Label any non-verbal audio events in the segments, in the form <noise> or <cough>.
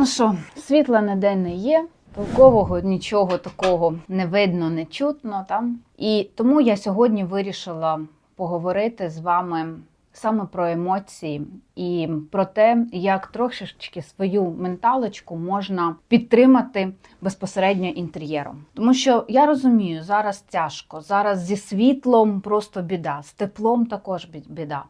Ну що, світла ніде не є, толкового нічого такого не видно, не чутно. Там. І тому я сьогодні вирішила поговорити з вами саме про емоції і про те, як трошечки свою менталочку можна підтримати безпосередньо інтер'єром. Тому що я розумію, зараз тяжко, зараз зі світлом просто біда, з теплом також біда.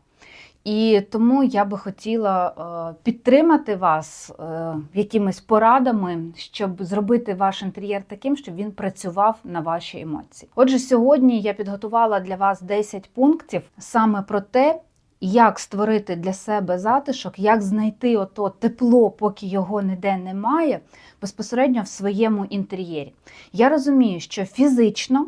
І тому я би хотіла е, підтримати вас е, якимись порадами, щоб зробити ваш інтер'єр таким, щоб він працював на ваші емоції. Отже, сьогодні я підготувала для вас 10 пунктів саме про те, як створити для себе затишок, як знайти ото тепло, поки його ніде немає, безпосередньо в своєму інтер'єрі. Я розумію, що фізично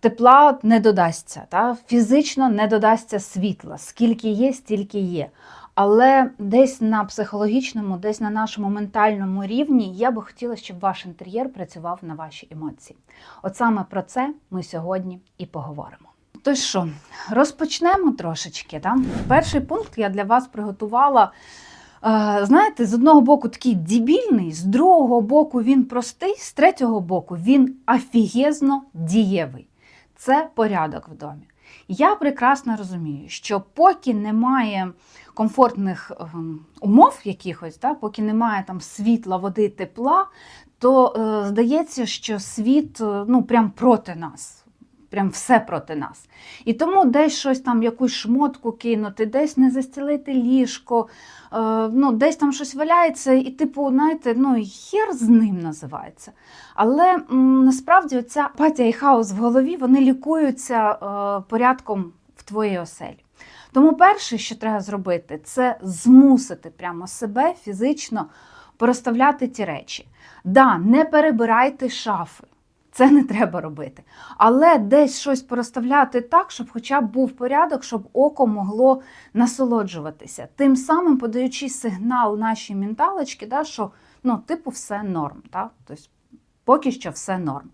тепла не додасться, та? фізично не додасться світла. Скільки є, стільки є. Але десь на психологічному, десь на нашому ментальному рівні я би хотіла, щоб ваш інтер'єр працював на ваші емоції. От саме про це ми сьогодні і поговоримо. То що, розпочнемо трошечки. Да? Перший пункт я для вас приготувала. Знаєте, з одного боку такий дебільний, з другого боку він простий, з третього боку він афігезно дієвий. Це порядок в домі. Я прекрасно розумію, що поки немає комфортних ем, умов якихось, да, поки немає там світла, води, тепла, то е, здається, що світ е, ну, прям проти нас. Прям все проти нас. І тому десь щось там, якусь шмотку кинути, десь не застілити ліжко, е, ну, десь там щось валяється, і, типу, знаєте, ну, хер з ним називається. Але насправді ця апатія і хаос в голові вони лікуються е, порядком в твоїй оселі. Тому перше, що треба зробити, це змусити прямо себе фізично переставляти ті речі. Да, не перебирайте шафи. Це не треба робити. Але десь щось переставляти так, щоб хоча б був порядок, щоб око могло насолоджуватися. Тим самим подаючи сигнал нашій менталочці, да, що ну, типу, все норм. Да? Тобто, поки що все норм.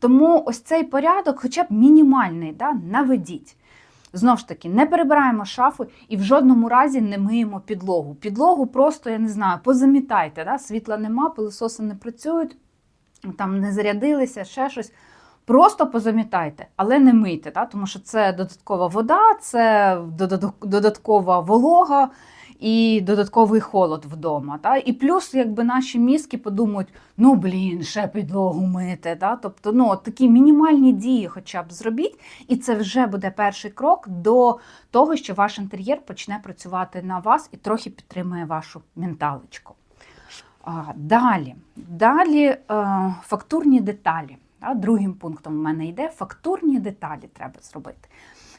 Тому ось цей порядок, хоча б мінімальний, да, наведіть. Знову ж таки, не перебираємо шафи і в жодному разі не миємо підлогу. Підлогу просто, я не знаю, позамітайте. Да? Світла нема, пилососи не працюють, там не зарядилися, ще щось. Просто позамітайте, але не мийте, да? тому що це додаткова вода, це додаткова волога і додатковий холод вдома. Да? І плюс, якби наші мізки подумають, ну блін, ще підлогу мити. Да? Тобто, ну, от такі мінімальні дії хоча б зробіть, і це вже буде перший крок до того, що ваш інтер'єр почне працювати на вас і трохи підтримує вашу менталочку. Далі, далі е, фактурні деталі. Другим пунктом у мене йде фактурні деталі треба зробити.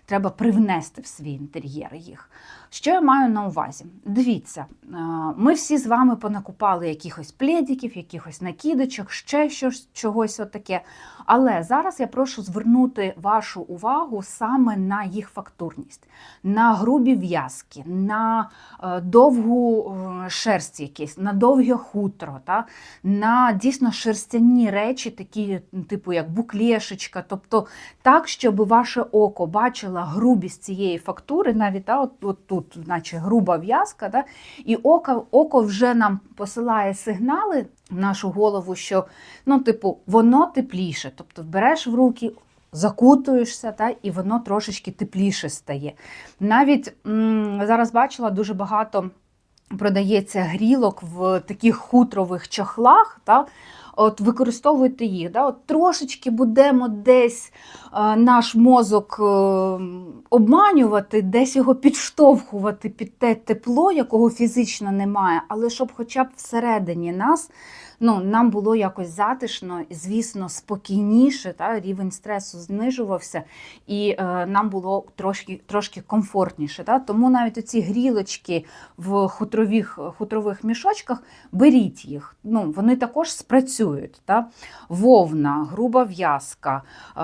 Треба привнести в свій інтер'єр їх. Що я маю на увазі? Дивіться, е, ми всі з вами понакупали якихось плєдиків, якихось накидочок, ще щось, чогось отаке. Але зараз я прошу звернути вашу увагу саме на їх фактурність, на грубі в'язки, на е, довгу е, шерсть якісь, на довге хутро, та? на дійсно шерстяні речі, такі, типу як буклешечка, тобто так, щоб ваше око бачило грубість цієї фактури, навіть та, от, от тут, наче груба в'язка, та? і око, око вже нам посилає сигнали в нашу голову, що ну, типу, воно тепліше. Тобто береш в руки, закутуєшся, та, і воно трошечки тепліше стає. Навіть м, зараз бачила дуже багато продається грілок в таких хутрових чохлах. Та, От використовуйте їх, да? От трошечки будемо десь е, наш мозок е, обманювати, десь його підштовхувати під те тепло, якого фізично немає, але щоб хоча б всередині нас ну, нам було якось затишно звісно, спокійніше, та, рівень стресу знижувався, і е, нам було трошки, трошки комфортніше. Та. Тому навіть оці грілочки в хутрових, хутрових мішочках, беріть їх. Ну, вони також спрацюють. Та. Вовна, груба в'язка, е,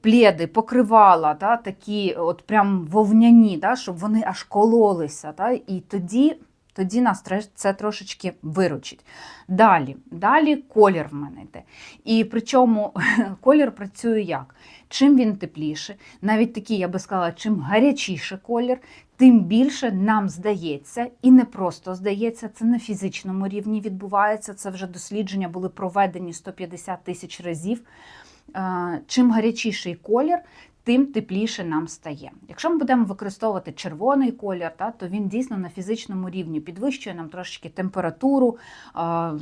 пледи, покривала, та, такі от прям вовняні, та, щоб вони аж кололися. Та, і тоді тоді нас це трошечки виручить. Далі, далі колір в мене йде. І причому <laughs> колір працює як? Чим він тепліше, навіть такий, я би сказала, чим гарячіше колір, тим більше нам здається, і не просто здається, це на фізичному рівні відбувається. Це вже дослідження були проведені 150 тисяч разів. Е, Чим гарячіший колір, тим тепліше нам стає. Якщо ми будемо використовувати червоний колір, та, то він дійсно на фізичному рівні підвищує нам трошки температуру,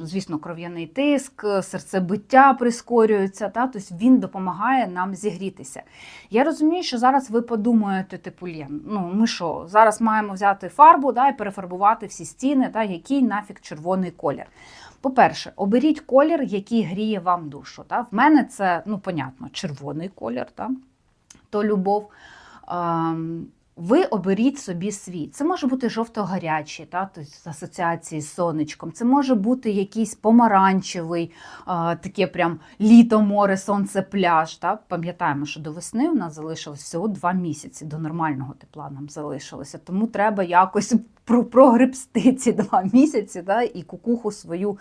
звісно, кров'яний тиск, серцебиття прискорюється, та, тобто він допомагає нам зігрітися. Я розумію, що зараз ви подумаєте, типу, Лєн, ну ми що, зараз маємо взяти фарбу да, і перефарбувати всі стіни, та, який нафіг червоний колір. По-перше, оберіть колір, який гріє вам душу. Та? В мене це, ну, понятно, червоний колір, та? То любов. Ви оберіть собі свій. Це може бути жовто-гарячий, та, тобто з асоціації з сонечком. Це може бути якийсь помаранчевий, а, таке прям літо, море, сонце, пляж. Та. Пам'ятаємо, що до весни у нас залишилось всього два місяці, до нормального тепла нам залишилося. Тому треба якось прогребсти ці два <laughs> місяці та, і кукуху свою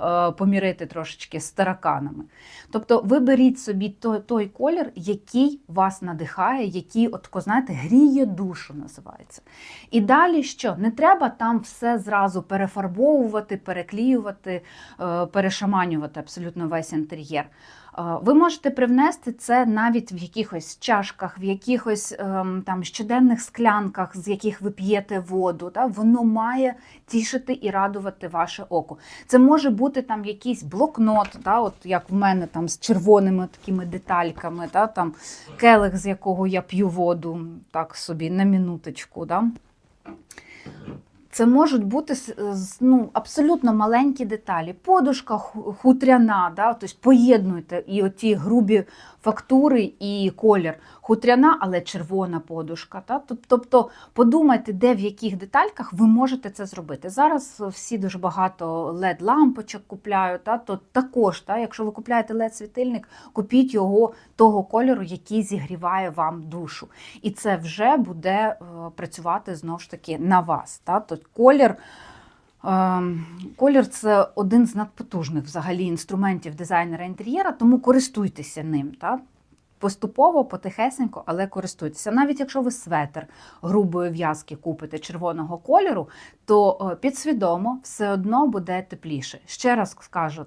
е, помірити трошечки з тараканами. Тобто ви беріть собі той, той колір, який вас надихає, який, от, знаєте, гріє душу, називається. І далі що? Не треба там все зразу перефарбовувати, переклеювати, е, перешаманювати абсолютно весь інтер'єр. Ви можете привнести це навіть в якихось чашках, в якихось ем, там щоденних склянках, з яких ви п'єте воду. Та? Воно має тішити і радувати ваше око. Це може бути там якийсь блокнот, та? от як в мене там з червоними такими детальками, та? там келих, з якого я п'ю воду, так собі на минуточку. Да? Це можуть бути ну, абсолютно маленькі деталі. Подушка хутряна, да? тобто поєднуйте і оті грубі фактури і колір. Хутряна, але червона подушка. Та? Тобто подумайте, де в яких детальках ви можете це зробити. Зараз всі дуже багато LED-лампочок купляють, та? то також, та? якщо ви купляєте LED-світильник, купіть його того кольору, який зігріває вам душу. І це вже буде е, працювати знову ж таки на вас. Та? Тобто колір. Ем, Колір це один з надпотужних взагалі інструментів дизайнера інтер'єра, тому користуйтеся ним. Та? Поступово, потихесенько, але користуйтеся. Навіть якщо ви светр грубої в'язки купите червоного кольору, то е, підсвідомо все одно буде тепліше. Ще раз скажу.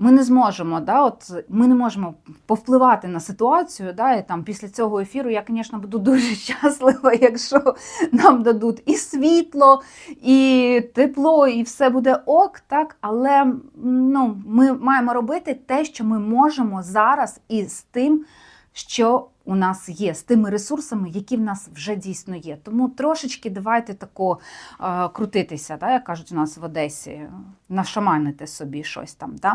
Ми не зможемо, да, от ми не можемо повпливати на ситуацію. Да, і там після цього ефіру я, звісно, буду <laughs> дуже щаслива, якщо нам дадуть і світло, і тепло, і все буде ок, так. Але ну, ми маємо робити те, що ми можемо зараз, і з тим, що у нас є, з тими ресурсами, які в нас вже дійсно є. Тому трошечки давайте тако е, крутитися, да, як кажуть у нас в Одесі, нашаманити собі щось там. Да?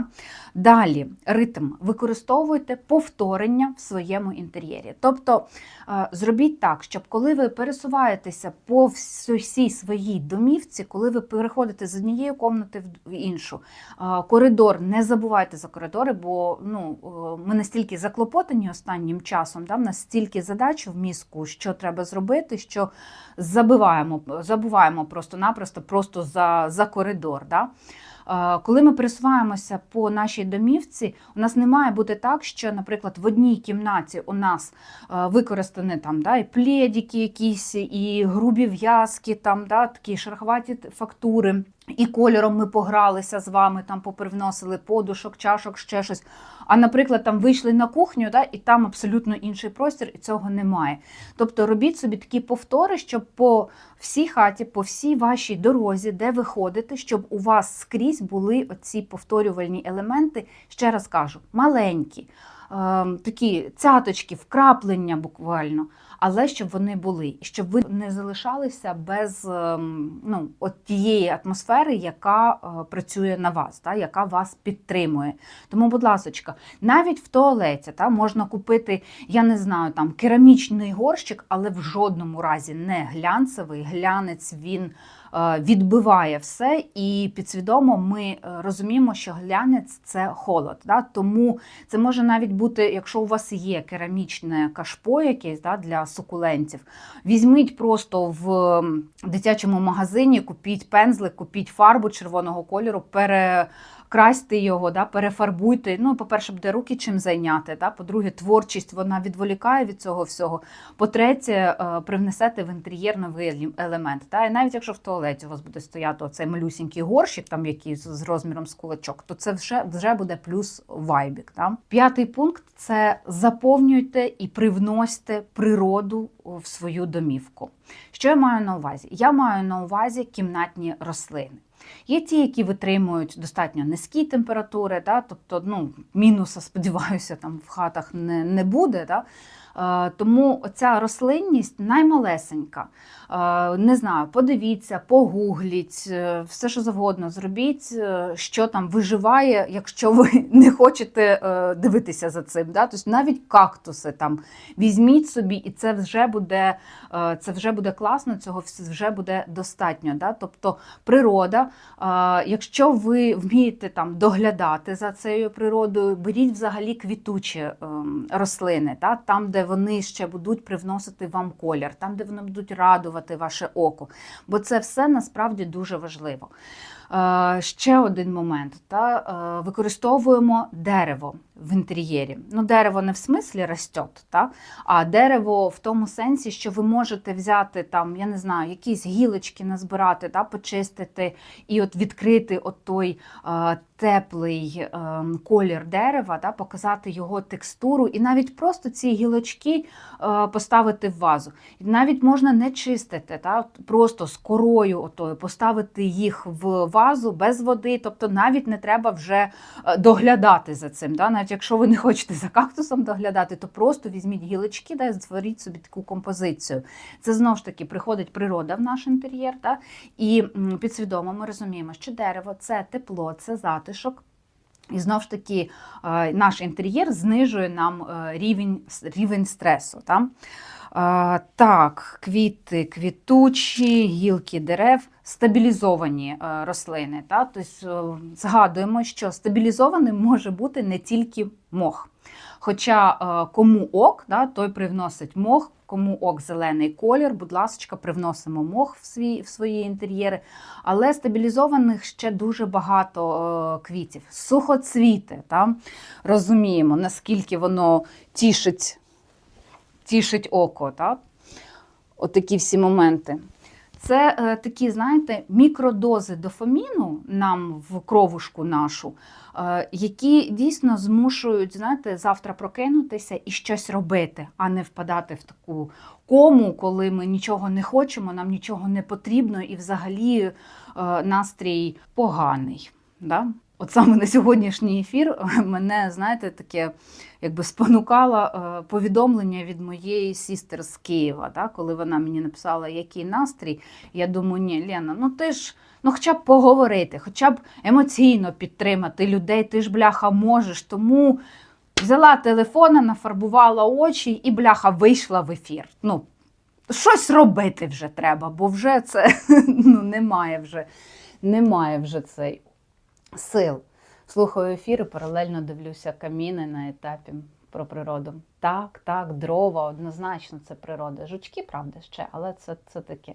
Далі ритм. Використовуйте повторення в своєму інтер'єрі. Тобто е, зробіть так, щоб коли ви пересуваєтеся по всій- своїй домівці, коли ви переходите з однієї комнати в іншу, е, коридор, не забувайте за коридори, бо ну, е, ми настільки заклопотані останнім часом, да, нас стільки задач в мізку, що треба зробити, що забиваємо, забуваємо просто-напросто просто за, за коридор. Да? Е, Коли ми пересуваємося по нашій домівці, у нас не має бути так, що, наприклад, в одній кімнаті у нас е, використані там да, і плєдіки якісь, і грубі в'язки, там да, такі шероховаті фактури. І кольором ми погралися з вами, там попривносили подушок, чашок, ще щось. А, наприклад, там вийшли на кухню, да, і там абсолютно інший простір, і цього немає. Тобто робіть собі такі повтори, щоб по всій хаті, по всій вашій дорозі, де ви ходите, щоб у вас скрізь були оці повторювальні елементи, ще раз кажу, маленькі, ем, такі цяточки, вкраплення буквально, але щоб вони були, щоб ви не залишалися без ем, ну, от тієї атмосфери, яка е, працює на вас, та, яка вас підтримує. Тому, будь ласка, навіть в туалеті та, можна купити, я не знаю, там керамічний горщик, але в жодному разі не глянцевий. Глянець він відбиває все, і підсвідомо ми е, розуміємо, що глянець це холод. Да? Тому це може навіть бути, якщо у вас є керамічне кашпо якесь да, для сукулентів. Візьміть просто в дитячому магазині, купіть пензлик, купіть фарбу червоного кольору, перекрасьте його, да, перефарбуйте. Ну, по-перше, буде руки чим зайняти. Да? По-друге, творчість вона відволікає від цього всього. По-третє, е, привнесете в інтер'єр новий елемент. Та? І навіть якщо в туалеті у вас буде стояти оцей малюсінький горщик, там який з- розміром з кулачок, то це вже, вже буде плюс вайбік. Та? П'ятий пункт це заповнюйте і привносьте природу в свою домівку. Що я маю на увазі? Я маю на увазі кімнатні рослини. Є ті, які витримують достатньо низькі температури, да? тобто ну, мінуса, сподіваюся, там в хатах не, не буде. Да? Е, Тому ця рослинність наймалесенька. Е, Не знаю, подивіться, погугліть, е, все що завгодно зробіть, е, що там виживає, якщо ви <laughs> не хочете дивитися за цим. Да? Тобто навіть кактуси там візьміть собі, і це вже буде, це вже буде класно, цього вже буде достатньо. Да? Тобто природа, якщо ви вмієте там доглядати за цією природою, беріть взагалі квітучі ем, рослини, да? там, де вони ще будуть привносити вам колір, там, де вони будуть радувати ваше око. Бо це все насправді дуже важливо. Е, Ще один момент. Та, е, використовуємо дерево в інтер'єрі. Ну, дерево не в смислі ростет, та, а дерево в тому сенсі, що ви можете взяти там, я не знаю, якісь гілочки назбирати, та, почистити і от відкрити от той е, теплий е, колір дерева, та, показати його текстуру, і навіть просто ці гілочки е, поставити в вазу. І навіть можна не чистити, та, просто з корою отою поставити їх в вазу без води, тобто навіть не треба вже е, доглядати за цим. Да? Навіть якщо ви не хочете за кактусом доглядати, то просто візьміть гілочки та створіть собі таку композицію. Це знову ж таки приходить природа в наш інтер'єр, та? і підсвідомо ми розуміємо, що дерево це тепло, це затишок. І знову ж таки, е, наш інтер'єр знижує нам е, рівень, рівень стресу. Та? Е, Так, квіти, квітучі, гілки дерев, стабілізовані е, рослини. Та? Тобто, згадуємо, що стабілізованим може бути не тільки мох. Хоча е, кому ок, да, той привносить мох, кому ок зелений колір, будь ласка, привносимо мох в, свій, в свої інтер'єри. Але стабілізованих ще дуже багато квітів. Сухоцвіти, та? розуміємо, наскільки воно тішить, тішить око. Та? Отакі всі моменти. Це е, такі, знаєте, мікродози дофаміну нам в кровушку нашу, е, які дійсно змушують, знаєте, завтра прокинутися і щось робити, а не впадати в таку кому, коли ми нічого не хочемо, нам нічого не потрібно, і взагалі е, настрій поганий. Да? От саме на сьогоднішній ефір мене, знаєте, таке якби спонукало е, повідомлення від моєї сістер з Києва, да, коли вона мені написала, який настрій. Я думаю, ні, Лена, ну ти ж ну хоча б поговорити, хоча б емоційно підтримати людей, ти ж бляха можеш. Тому взяла телефона, нафарбувала очі і бляха вийшла в ефір. Ну, щось робити вже треба, бо вже це <laughs> ну, немає вже, немає вже цей сил. Слухаю ефір і паралельно дивлюся каміни на етапі про природу. Так, так, дрова, однозначно це природа. Жучки, правда, ще, але це, це таке.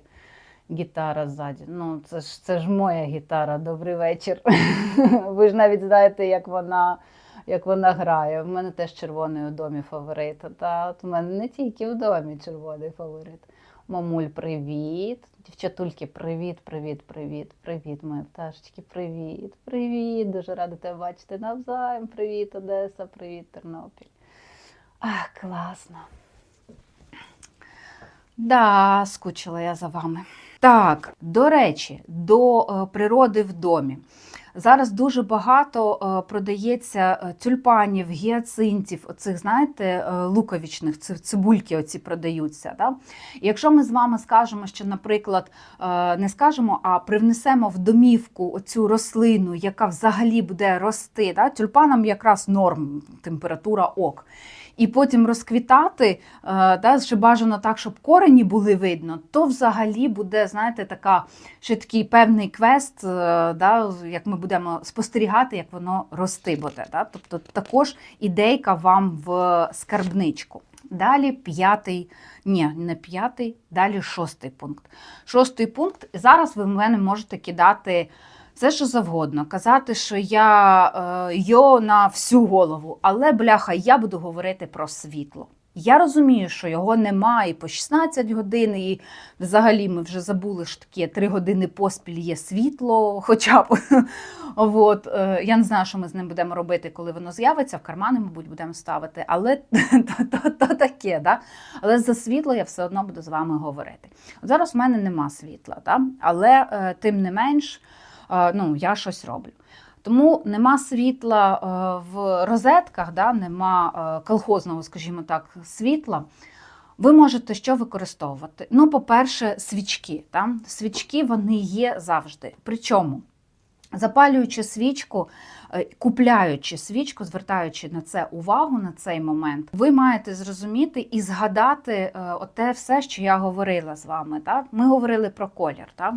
Гітара ззаді. Ну, це ж це ж моя гітара. Добрий вечір. <laughs> Ви ж навіть знаєте, як вона, як вона грає. В мене теж червоний у домі фаворит. Та от у мене не тільки в домі червоний фаворит. Мамуль, привіт. Дівчатульки, привіт, привіт, привіт, привіт, мої пташечки, привіт, привіт. Дуже рада тебе бачити навзаєм. Привіт, Одеса, привіт, Тернопіль. Ах, класно. Да, скучила я за вами. Так, до речі, до е, природи в домі. Зараз дуже багато е, продається е, тюльпанів, гіацинтів, оцих, знаєте, е, луковічних, цибульки оці продаються. Да? І якщо ми з вами скажемо, що, наприклад, не скажемо, а привнесемо в домівку оцю рослину, яка взагалі буде рости, да? тюльпанам якраз норм, температура ок. І потім розквітати, е, да, ще бажано так, щоб корені були видно, то взагалі буде, знаєте, така ще такий певний квест, е, да, як ми будемо спостерігати, як воно рости буде. Да? Тобто також ідейка вам в скарбничку. Далі п'ятий, ні, не п'ятий, далі шостий пункт. Шостий пункт. Зараз ви в мене можете кидати все, що завгодно, казати, що я е, йо на всю голову, але бляха, я буду говорити про світло. Я розумію, що його немає по 16 годин, і взагалі ми вже забули, що таке 3 години поспіль є світло, хоча б. <laughs> От, е, я не знаю, що ми з ним будемо робити, коли воно з'явиться. В кармани, мабуть, будемо ставити, але <laughs> то, то, то таке. Да? Але за світло я все одно буду з вами говорити. От зараз в мене нема світла, да? але е, тим не менш, ну, я щось роблю. Тому нема світла е, в розетках, да, нема е, колхозного, скажімо так, світла. Ви можете що використовувати? Ну, по-перше, свічки. Да? Свічки вони є завжди. Причому, запалюючи свічку, е, купляючи свічку, звертаючи на це увагу на цей момент, ви маєте зрозуміти і згадати е, оте все, що я говорила з вами. Да? Ми говорили про колір. Да?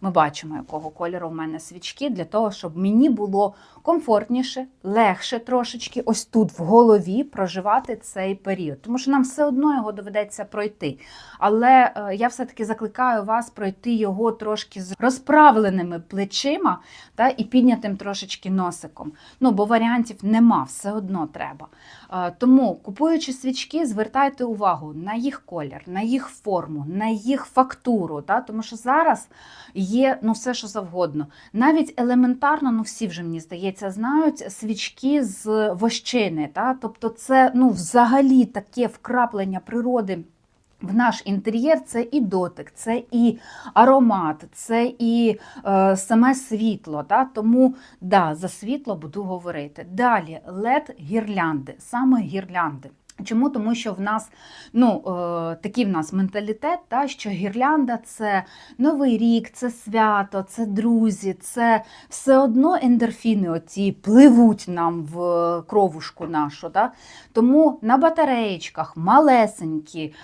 Ми бачимо, якого кольору в мене свічки, для того, щоб мені було комфортніше, легше трошечки ось тут в голові проживати цей період. Тому що нам все одно його доведеться пройти. Але е, я все-таки закликаю вас пройти його трошки з розправленими плечима та, і піднятим трошечки носиком. Ну, бо варіантів нема, все одно треба. Е, Тому, купуючи свічки, звертайте увагу на їх колір, на їх форму, на їх фактуру. Та? Тому що зараз є ну, все, що завгодно. Навіть елементарно, ну всі вже мені здається, знають свічки з вощини. Та? Тобто, це ну, взагалі таке вкраплення природи. В наш інтер'єр це і дотик, це і аромат, це і е, саме світло. Та? Тому да, за світло буду говорити. Далі led гірлянди, саме гірлянди. Чому? Тому що в нас ну, е, такий в нас менталітет, та, що гірлянда це новий рік, це свято, це друзі, це все одно ендорфіни оці пливуть нам в кровушку нашу. Та. Тому на батареєчках малесенькі, е,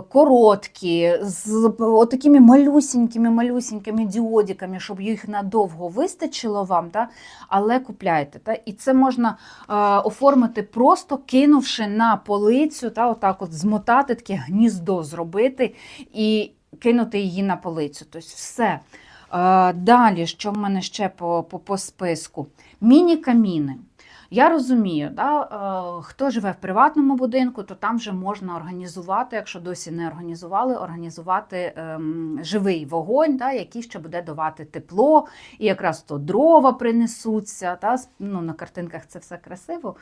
короткі, з отакими малюсінькими малюсінькими діодиками, щоб їх надовго вистачило вам, та, але купляйте. Та. І це можна е, оформити просто кинувши на полицю, та, отак от змотати таке гніздо зробити і кинути її на полицю. Тобто все. Е, Далі, що в мене ще по, по, по списку? Міні-каміни. Я розумію, да, е, хто живе в приватному будинку, то там вже можна організувати, якщо досі не організували, організувати ем, живий вогонь, да, який ще буде давати тепло, і якраз то дрова принесуться. Та, ну, на картинках це все красиво.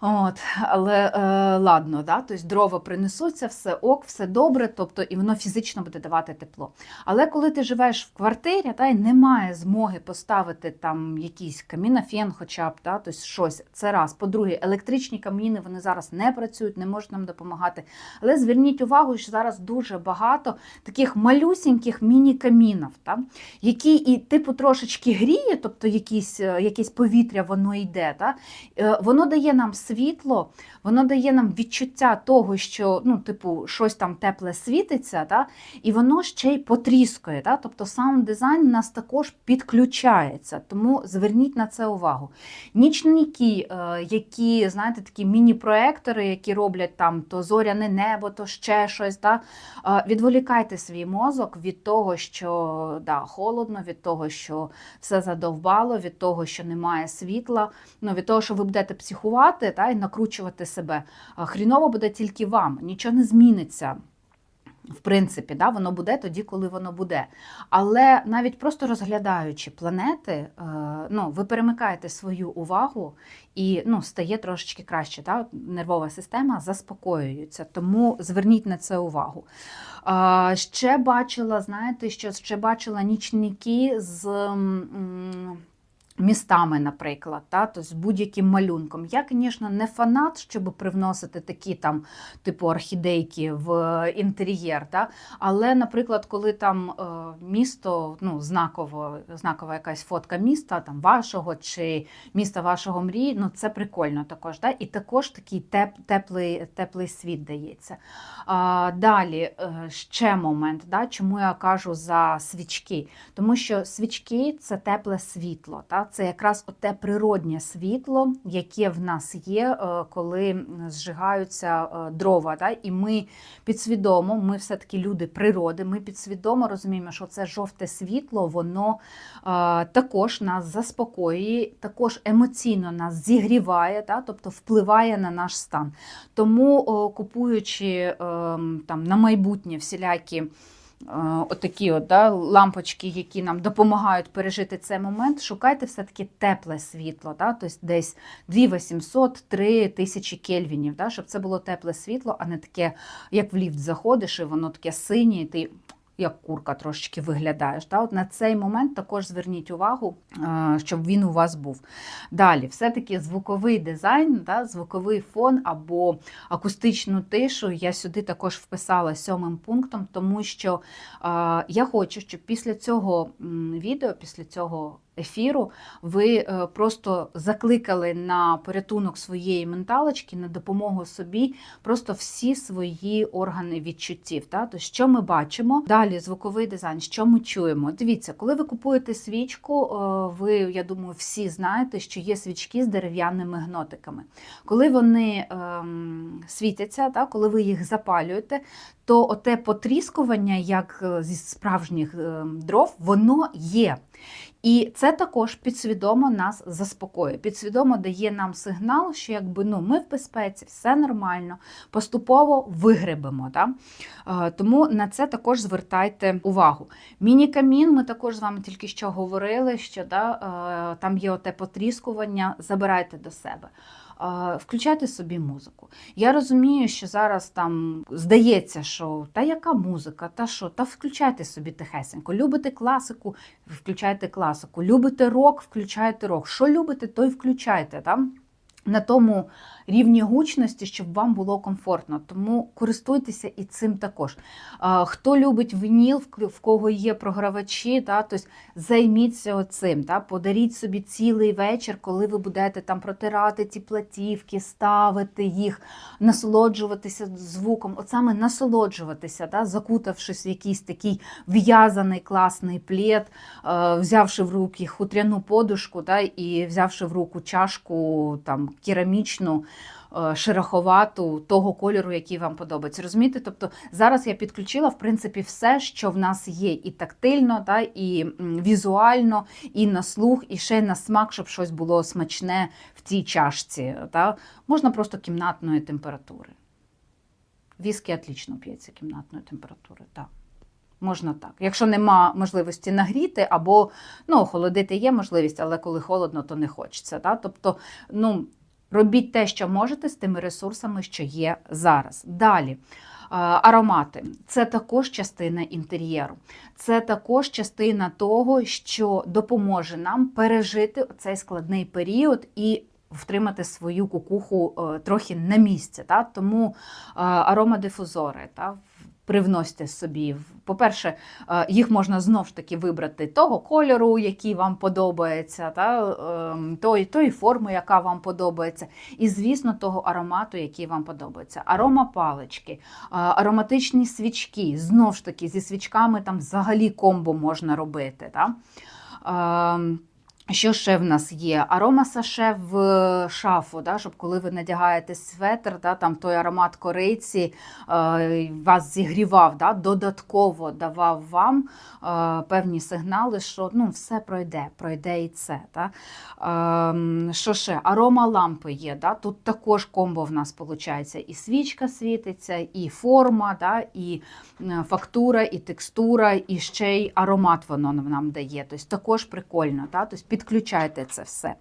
От, але е, ладно, да? тобто дрова принесуться, все ок, все добре, тобто і воно фізично буде давати тепло. Але коли ти живеш в квартирі, та й немає змоги поставити там якийсь камінофен, хоча б та, тобто щось, це раз. По-друге, електричні каміни вони зараз не працюють, не можуть нам допомагати. Але зверніть увагу, що зараз дуже багато таких малюсіньких міні-камінів, та, які і типу трошечки гріє, тобто якісь, е, якесь повітря воно йде. Та, Е, воно дає нам світло, воно дає нам відчуття того, що ну, типу, щось там тепле світиться, та, і воно ще й потріскує. Та, тобто саунд дизайн у нас також підключається. Тому зверніть на це увагу. Нічники, е, які, знаєте, такі міні-проектори, які роблять там то зоряне небо, то ще щось. Та, е, відволікайте свій мозок від того, що да, холодно, від того, що все задовбало, від того, що немає світла, ну, від того, що ви будете психувати та, і накручувати себе. Хріново буде тільки вам, нічого не зміниться. В принципі, да, воно буде тоді, коли воно буде. Але навіть просто розглядаючи планети, е, ну, ви перемикаєте свою увагу і ну, стає трошечки краще. Да? Нервова система заспокоюється. Тому зверніть на це увагу. Ще бачила, знаєте, що ще бачила нічники з. Містами, наприклад, та, то з будь-яким малюнком. Я, звісно, не фанат, щоб привносити такі там, типу, орхідейки в інтер'єр. Та, але, наприклад, коли там е, місто, ну, знаково, знакова якась фотка міста, там вашого чи міста вашого мрії, ну це прикольно також. Та, і також такий теп, теплий, теплий світ дається. А, далі е, ще момент, да, чому я кажу за свічки. Тому що свічки це тепле світло, та? Це якраз те природнє світло, яке в нас є, е, коли зжигаються е, дрова. Да? І ми підсвідомо, ми все-таки люди природи, ми підсвідомо розуміємо, що це жовте світло, воно е, також нас заспокоює, також емоційно нас зігріває, да? тобто впливає на наш стан. Тому, купуючи е, там, на майбутнє всілякі. Е, Отакі от, да, лампочки, які нам допомагають пережити цей момент, шукайте все-таки тепле світло, да, тобто десь 2800-3000 тисячі кельвінів, да, щоб це було тепле світло, а не таке, як в ліфт заходиш, і воно таке синє, і ти як курка трошечки виглядаєш. Та? От на цей момент також зверніть увагу, щоб він у вас був. Далі, все-таки звуковий дизайн, та? звуковий фон або акустичну тишу я сюди також вписала сьомим пунктом, тому що я хочу, щоб після цього відео, після цього ефіру, ви е, просто закликали на порятунок своєї менталочки, на допомогу собі, просто всі свої органи відчуттів. Та? Тобто, що ми бачимо? Далі звуковий дизайн, що ми чуємо. Дивіться, коли ви купуєте свічку, е, ви, я думаю, всі знаєте, що є свічки з дерев'яними гнотиками. Коли вони ем, світяться, та, коли ви їх запалюєте, то оте потріскування, як е, зі справжніх ем, дров, воно є. І це також підсвідомо нас заспокоює. Підсвідомо дає нам сигнал, що якби ну ми в безпеці, все нормально, поступово вигребемо. Да? Е, Тому на це також звертайте увагу. Міні-камін, ми також з вами тільки що говорили, що да, е, там є оте потріскування, забирайте до себе. Включайте собі музику. Я розумію, що зараз там здається, що та яка музика, та що, та включайте собі тихесенько. Любите класику, включайте класику. Любите рок, включайте рок. Що любите, то й включайте. Там на тому рівні гучності, щоб вам було комфортно. Тому користуйтеся і цим також. Хто любить вініл, в- кого є програвачі, та, тобто займіться оцим. Та, подаріть собі цілий вечір, коли ви будете там протирати ці платівки, ставити їх, насолоджуватися звуком, от саме насолоджуватися, та, закутавшись в якийсь такий в'язаний класний плед, е, взявши в руки хутряну подушку та, і взявши в руку чашку там, керамічну, шероховату, того кольору, який вам подобається. Розумієте? Тобто зараз я підключила в принципі все, що в нас є, і тактильно, та, і візуально, і на слух, і ще на смак, щоб щось було смачне в цій чашці. Та. Можна просто кімнатної температури. Віскі отлично п'ється кімнатної температури. Так. Можна так. Якщо нема можливості нагріти, або ну, охолодити є можливість, але коли холодно, то не хочеться. Так? Тобто, ну, робіть те, що можете з тими ресурсами, що є зараз. Далі. Аромати це також частина інтер'єру, це також частина того, що допоможе нам пережити цей складний період і втримати свою кукуху е, трохи на місці. Та? Тому е, аромадифузори та, привносьте собі. По-перше, е, їх можна знов ж таки вибрати того кольору, який вам подобається, та, ем, тої, тої форми, яка вам подобається, і, звісно, того аромату, який вам подобається. Аромапалички, е, ароматичні свічки. Знов ж таки, зі свічками там взагалі комбо можна робити. Та? Що ще в нас є? Арома саше в шафу, да, щоб коли ви надягаєте светр, да, там той аромат кориці е, вас зігрівав, да, додатково давав вам е, певні сигнали, що ну, все пройде, пройде і це. Да. Е, що ще? Арома лампи є. Да, тут також комбо в нас виходить. І свічка світиться, і форма, да, і е, фактура, і текстура, і ще й аромат воно нам дає. Тобто також прикольно. Да? Тобто підключайте це все.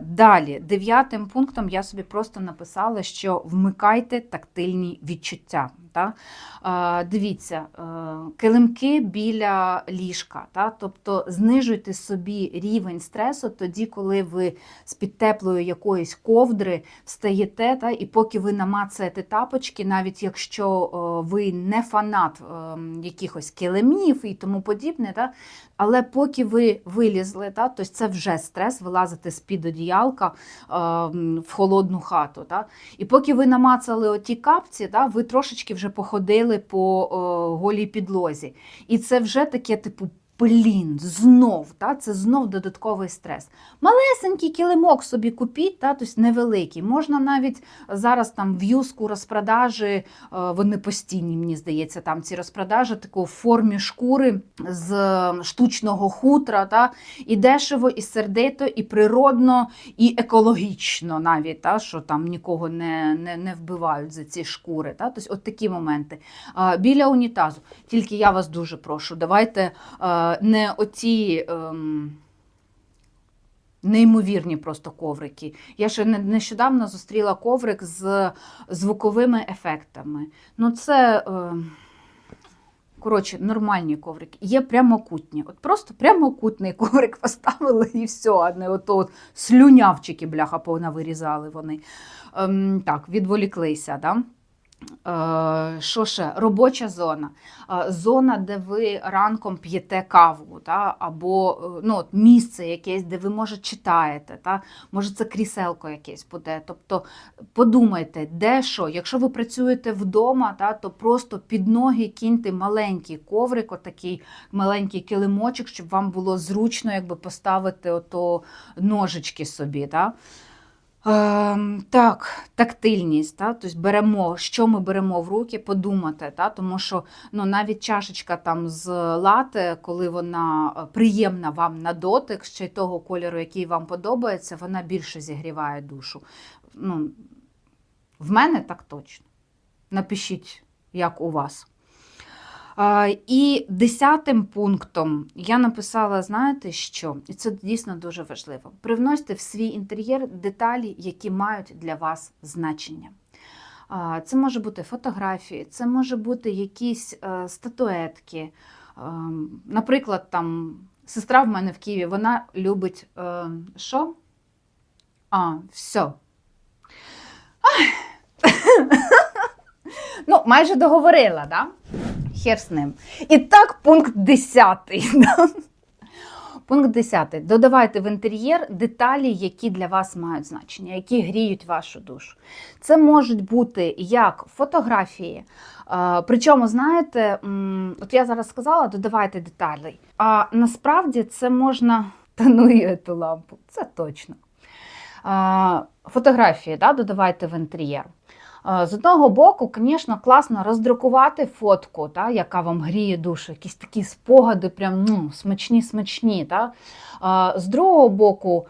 Далі, дев'ятим пунктом я собі просто написала, що вмикайте тактильні відчуття. Та? Дивіться, е, килимки біля ліжка, та? тобто знижуйте собі рівень стресу тоді, коли ви з-під теплої якоїсь ковдри встаєте, та? і поки ви намацаєте тапочки, навіть якщо е, ви не фанат е, якихось килимів і тому подібне, та? але поки ви вилізли, та? тобто це вже стрес, вилазити з-під одіялка в холодну хату. Та? І поки ви намацали оті капці, та? ви трошечки вже походили по о, голій підлозі. І це вже таке, типу, блін, знов, та, це знов додатковий стрес. Малесенький килимок собі купіть, та, тобто невеликий. Можна навіть зараз там в юску розпродажі, е, вони постійні, мені здається, там ці розпродажі таку в формі шкури з е, штучного хутра. Та, і дешево, і сердито, і природно, і екологічно навіть, та, що там нікого не, не, не вбивають за ці шкури. Та, тобто от такі моменти. Біля унітазу. Тільки я вас дуже прошу, давайте е, не оці. ем, Неймовірні просто коврики. Я ще нещодавно зустріла коврик з звуковими ефектами. Ну, це, е, коротше, нормальні коврики. Є прямокутні. От просто прямокутний коврик <laughs> поставили і все, а не от слюнявчики, бляха, понавирізали вони. Ем, так, відволіклися. Да? Е, Що ще? Робоча зона. Е, Зона, де ви ранком п'єте каву, та? або е, ну, от місце якесь, де ви може читаєте, та? може це кріселко якесь буде. Тобто подумайте, де що. Якщо ви працюєте вдома, та, то просто під ноги кіньте маленький коврик, отакий маленький килимочок, щоб вам було зручно якби, поставити ото ножички собі. Та? Ем, так, тактильність, та? тобто беремо, що ми беремо в руки, подумати, та? тому що ну, навіть чашечка там з лате, коли вона е, приємна вам на дотик, ще й того кольору, який вам подобається, вона більше зігріває душу. Ну, в мене так точно. Напишіть, як у вас. І десятим пунктом я написала, знаєте що? І це дійсно дуже важливо. Привносьте в свій інтер'єр деталі, які мають для вас значення. Це може бути фотографії, це може бути якісь е, статуетки. Ем, Наприклад, там сестра в мене в Києві, вона любить е, що? А, все. <laughs> Ну, майже договорила, да? Хер з ним. І так, пункт 10. <laughs> Пункт 10. Додавайте в інтер'єр деталі, які для вас мають значення, які гріють вашу душу. Це можуть бути як фотографії. Причому, знаєте, от я зараз сказала, додавайте деталі. А насправді це можна. <laughs> Та ну і ту лампу, це точно. Фотографії да, додавайте в інтер'єр. З одного боку, звісно, класно роздрукувати фотку, та, яка вам гріє душу, якісь такі спогади, прям ну, смачні, смачні. Та. З другого боку,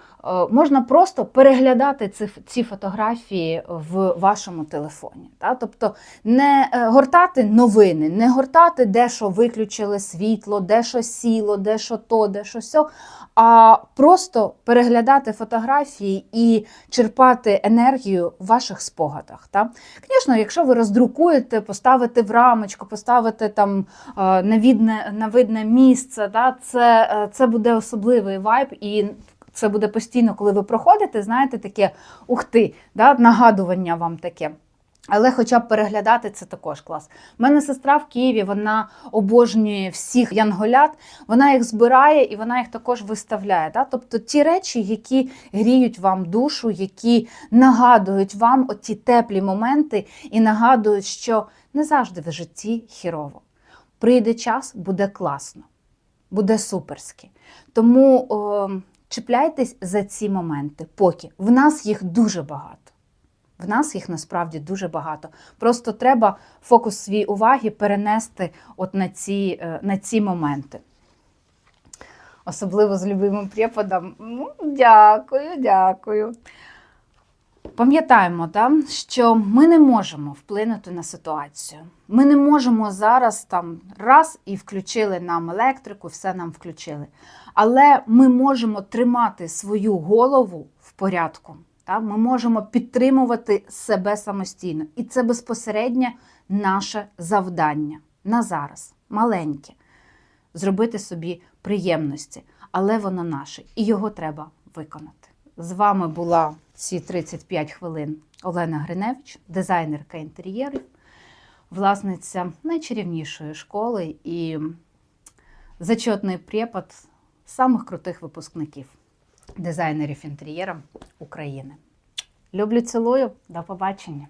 можна просто переглядати ці, ці фотографії в вашому телефоні. Та. Тобто не е, гортати новини, не гортати, де що виключили світло, де що сіло, де що то, де що сьо, а просто переглядати фотографії і черпати енергію в ваших спогадах. Та? Звісно, якщо ви роздрукуєте, поставите в рамочку, поставите там е, на видне, на видне місце, та? Це, е, це буде особливий вайб. І це буде постійно, коли ви проходите, знаєте, таке ух ти, да? нагадування вам таке. Але хоча б переглядати це також клас. У мене сестра в Києві, вона обожнює всіх янголят, вона їх збирає і вона їх також виставляє. Да? Тобто ті речі, які гріють вам душу, які нагадують вам оті теплі моменти і нагадують, що не завжди в житті хірово. Прийде час, буде класно, буде суперськи. Тому о, чіпляйтесь за ці моменти, поки в нас їх дуже багато. В нас їх насправді дуже багато. Просто треба фокус свій уваги перенести от на ці, е, на ці моменти. Особливо з любимим преподом. Ну, дякую, дякую. Пам'ятаємо, що ми не можемо вплинути на ситуацію. Ми не можемо зараз там раз і включили нам електрику, все нам включили. Але ми можемо тримати свою голову в порядку. Та? Ми можемо підтримувати себе самостійно. І це безпосередньо наше завдання на зараз, маленьке. Зробити собі приємності, але воно наше, і його треба виконати. З вами була ці 35 хвилин Олена Гриневич, дизайнерка інтер'єрів, власниця найчарівнішої школи і зачетний препод самих крутих випускників дизайнерів інтер'єра України. Люблю, цілую, до побачення!